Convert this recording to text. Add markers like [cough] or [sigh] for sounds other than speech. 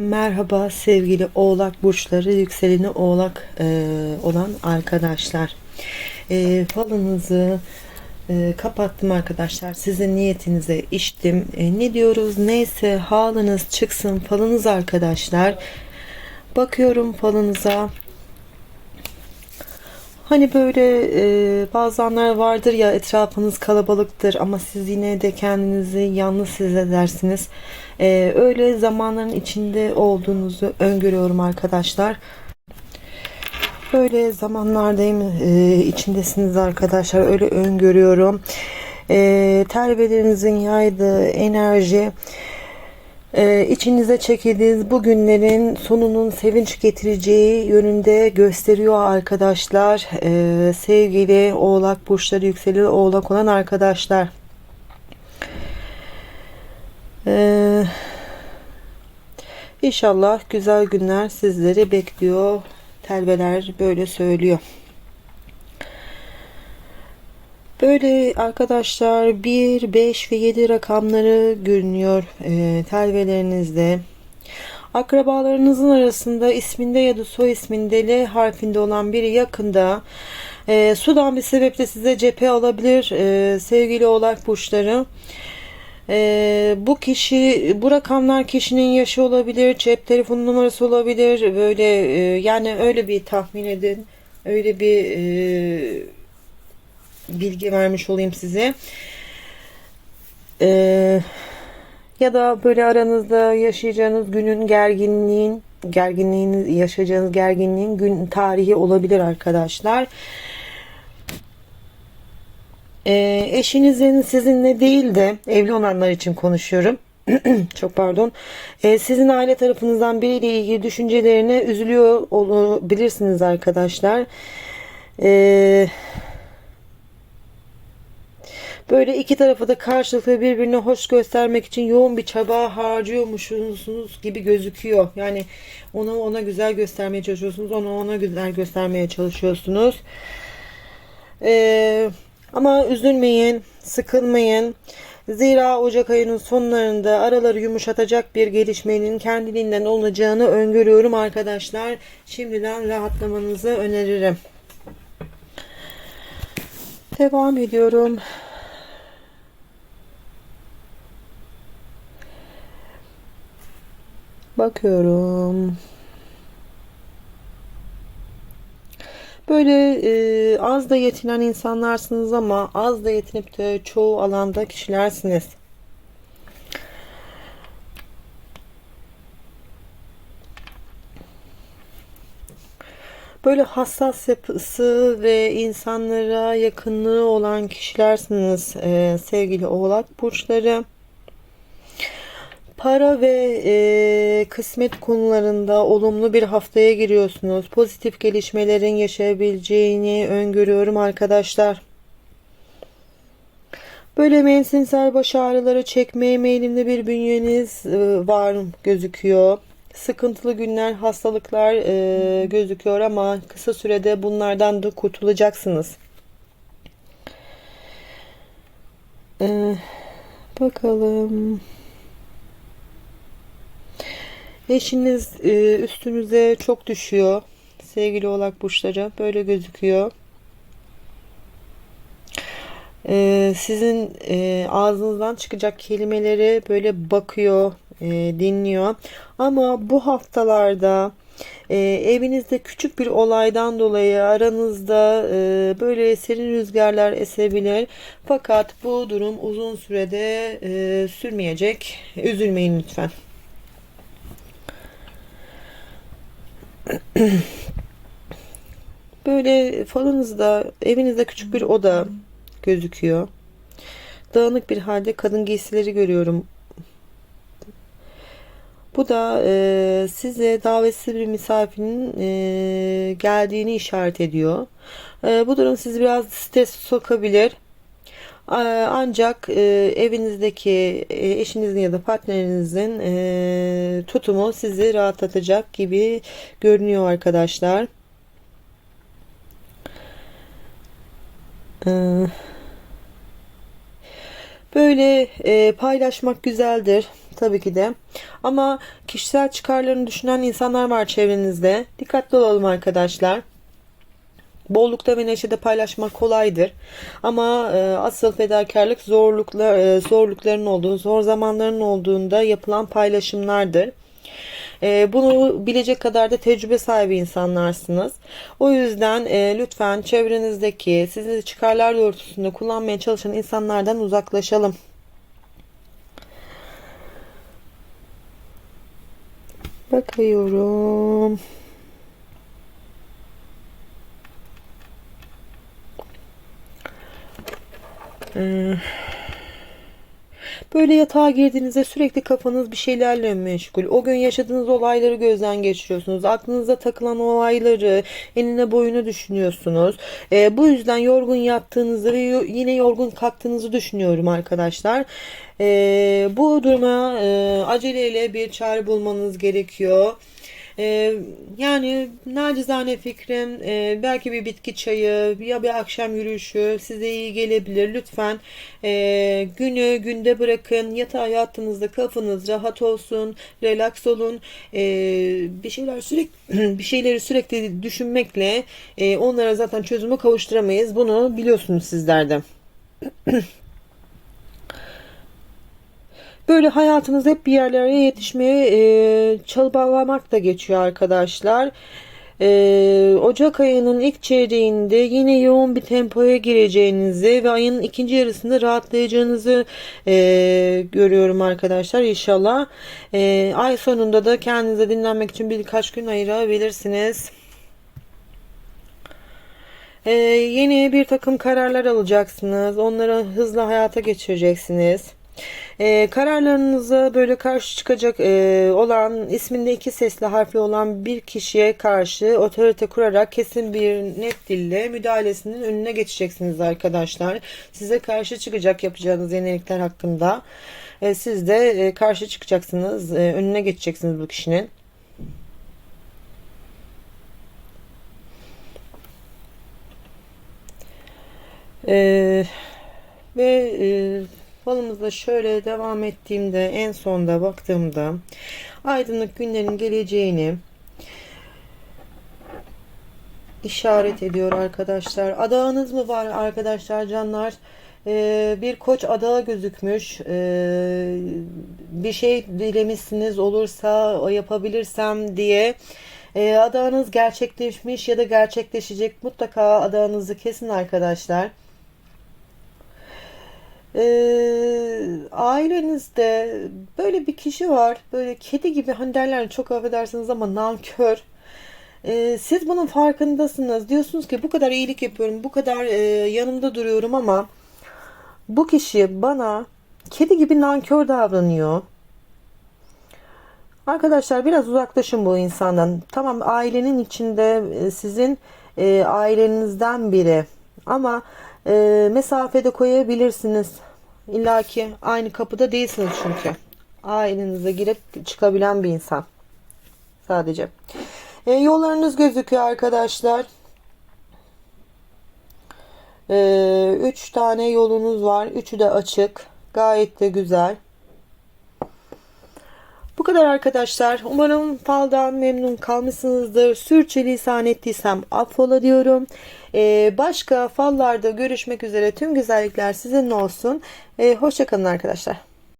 Merhaba sevgili oğlak burçları yükseleni oğlak e, olan arkadaşlar. E, falınızı e, kapattım arkadaşlar. Sizin niyetinize içtim. E, ne diyoruz? Neyse halınız çıksın falınız arkadaşlar. Bakıyorum falınıza. Hani böyle e, bazenler vardır ya etrafınız kalabalıktır ama siz yine de kendinizi yalnız hissedersiniz. E, öyle zamanların içinde olduğunuzu öngörüyorum arkadaşlar. Böyle zamanlardayım e, içindesiniz arkadaşlar öyle öngörüyorum. E, terbiyelerinizin yaydığı enerji ee, içinize çekildiğiniz bu günlerin sonunun sevinç getireceği yönünde gösteriyor arkadaşlar. Ee, sevgili oğlak burçları yükseli oğlak olan arkadaşlar. Ee, inşallah güzel günler sizleri bekliyor. Telveler böyle söylüyor. Böyle arkadaşlar 1, 5 ve 7 rakamları görünüyor e, telvelerinizde. Akrabalarınızın arasında isminde ya da soy isminde L harfinde olan biri yakında e, sudan bir sebeple size cephe alabilir e, sevgili oğlak burçları. E, bu kişi bu rakamlar kişinin yaşı olabilir, cep telefonu numarası olabilir. Böyle e, yani öyle bir tahmin edin. Öyle bir e, bilgi vermiş olayım size. Ee, ya da böyle aranızda yaşayacağınız günün gerginliğin gerginliğiniz yaşayacağınız gerginliğin gün tarihi olabilir arkadaşlar. Ee, eşinizin sizinle değil de evli olanlar için konuşuyorum. [clears throat] Çok pardon. Ee, sizin aile tarafınızdan biriyle ilgili düşüncelerine üzülüyor olabilirsiniz arkadaşlar. Eee Böyle iki tarafı da karşılıklı birbirine hoş göstermek için yoğun bir çaba harcıyormuşsunuz gibi gözüküyor. Yani onu ona güzel göstermeye çalışıyorsunuz. Onu ona güzel göstermeye çalışıyorsunuz. Ee, ama üzülmeyin, sıkılmayın. Zira Ocak ayının sonlarında araları yumuşatacak bir gelişmenin kendiliğinden olacağını öngörüyorum arkadaşlar. Şimdiden rahatlamanızı öneririm. Devam ediyorum. Bakıyorum. Böyle e, az da yetinen insanlarsınız ama az da yetinip de çoğu alanda kişilersiniz. Böyle hassas yapısı ve insanlara yakınlığı olan kişilersiniz e, sevgili oğlak burçları para ve e, kısmet konularında olumlu bir haftaya giriyorsunuz. Pozitif gelişmelerin yaşayabileceğini öngörüyorum arkadaşlar. Böyle mevsimsel baş ağrıları çekmeye meyilli bir bünyeniz e, var gözüküyor. Sıkıntılı günler, hastalıklar e, gözüküyor ama kısa sürede bunlardan da kurtulacaksınız. E, bakalım. Eşiniz e, üstünüze çok düşüyor. Sevgili oğlak burçları böyle gözüküyor. E, sizin e, ağzınızdan çıkacak kelimeleri böyle bakıyor, dinliyor. Ama bu haftalarda evinizde küçük bir olaydan dolayı aranızda böyle serin rüzgarlar esebilir. Fakat bu durum uzun sürede sürmeyecek. Üzülmeyin lütfen. [clears throat] Böyle falınızda evinizde küçük bir oda gözüküyor. Dağınık bir halde kadın giysileri görüyorum. Bu da e, size davetsiz bir misafirin e, geldiğini işaret ediyor. E, bu durum sizi biraz stres sokabilir. Ancak e, evinizdeki e, eşinizin ya da partnerinizin e, tutumu sizi rahatlatacak gibi görünüyor arkadaşlar. Böyle e, paylaşmak güzeldir tabii ki de. Ama kişisel çıkarlarını düşünen insanlar var çevrenizde. Dikkatli olalım arkadaşlar. Bollukta ve neşede paylaşmak kolaydır. Ama e, asıl fedakarlık zorluklar, e, zorlukların olduğu, zor zamanların olduğunda yapılan paylaşımlardır. E, bunu bilecek kadar da tecrübe sahibi insanlarsınız. O yüzden e, lütfen çevrenizdeki sizi çıkarlar doğrultusunda kullanmaya çalışan insanlardan uzaklaşalım. Bakıyorum. Böyle yatağa girdiğinizde sürekli kafanız bir şeylerle meşgul. O gün yaşadığınız olayları gözden geçiriyorsunuz. Aklınıza takılan olayları enine boyunu düşünüyorsunuz. Ee, bu yüzden yorgun yattığınızı ve yine yorgun kalktığınızı düşünüyorum arkadaşlar. Ee, bu duruma e, aceleyle bir çare bulmanız gerekiyor. Ee, yani nacizane fikrim e, belki bir bitki çayı ya bir akşam yürüyüşü size iyi gelebilir. Lütfen e, günü günde bırakın. Yatağa yattığınızda kafanız rahat olsun, relax olun. E, bir şeyler sürekli [clears throat] bir şeyleri sürekli düşünmekle e, onlara zaten çözümü kavuşturamayız. Bunu biliyorsunuz sizler de. [clears throat] Böyle hayatınız hep bir yerlere yetişmeye e, çaballamak da geçiyor arkadaşlar. E, Ocak ayının ilk çeyreğinde yine yoğun bir tempoya gireceğinizi ve ayın ikinci yarısında rahatlayacağınızı e, görüyorum arkadaşlar inşallah. E, ay sonunda da kendinize dinlenmek için birkaç gün ayırabilirsiniz. Ee, yeni bir takım kararlar alacaksınız. Onları hızlı hayata geçireceksiniz. Ee, kararlarınıza böyle karşı çıkacak e, olan isminde iki sesli harfli olan bir kişiye karşı otorite kurarak kesin bir net dille müdahalesinin önüne geçeceksiniz arkadaşlar. Size karşı çıkacak yapacağınız yenilikler hakkında. Ee, siz de e, karşı çıkacaksınız. E, önüne geçeceksiniz bu kişinin. Ee, ve e, falımızda şöyle devam ettiğimde en sonda baktığımda aydınlık günlerin geleceğini işaret ediyor arkadaşlar. Adağınız mı var arkadaşlar canlar? Ee, bir koç adağı gözükmüş. Ee, bir şey dilemişsiniz olursa yapabilirsem diye. Ee, adağınız gerçekleşmiş ya da gerçekleşecek. Mutlaka adağınızı kesin arkadaşlar. Ee, ailenizde böyle bir kişi var. Böyle kedi gibi hani derler çok affedersiniz ama nankör. Ee, siz bunun farkındasınız. Diyorsunuz ki bu kadar iyilik yapıyorum, bu kadar e, yanımda duruyorum ama bu kişi bana kedi gibi nankör davranıyor. Arkadaşlar biraz uzaklaşın bu insandan. Tamam ailenin içinde e, sizin e, ailenizden biri ama e, mesafede koyabilirsiniz. İlla ki aynı kapıda değilsiniz çünkü. Ailenize girip çıkabilen bir insan. Sadece. E, yollarınız gözüküyor arkadaşlar. E, üç tane yolunuz var. Üçü de açık. Gayet de güzel. Kadar arkadaşlar. Umarım faldan memnun kalmışsınızdır. Sürçülisan ettiysem affola diyorum. Ee, başka fallarda görüşmek üzere. Tüm güzellikler sizinle olsun. Ee, Hoşçakalın arkadaşlar.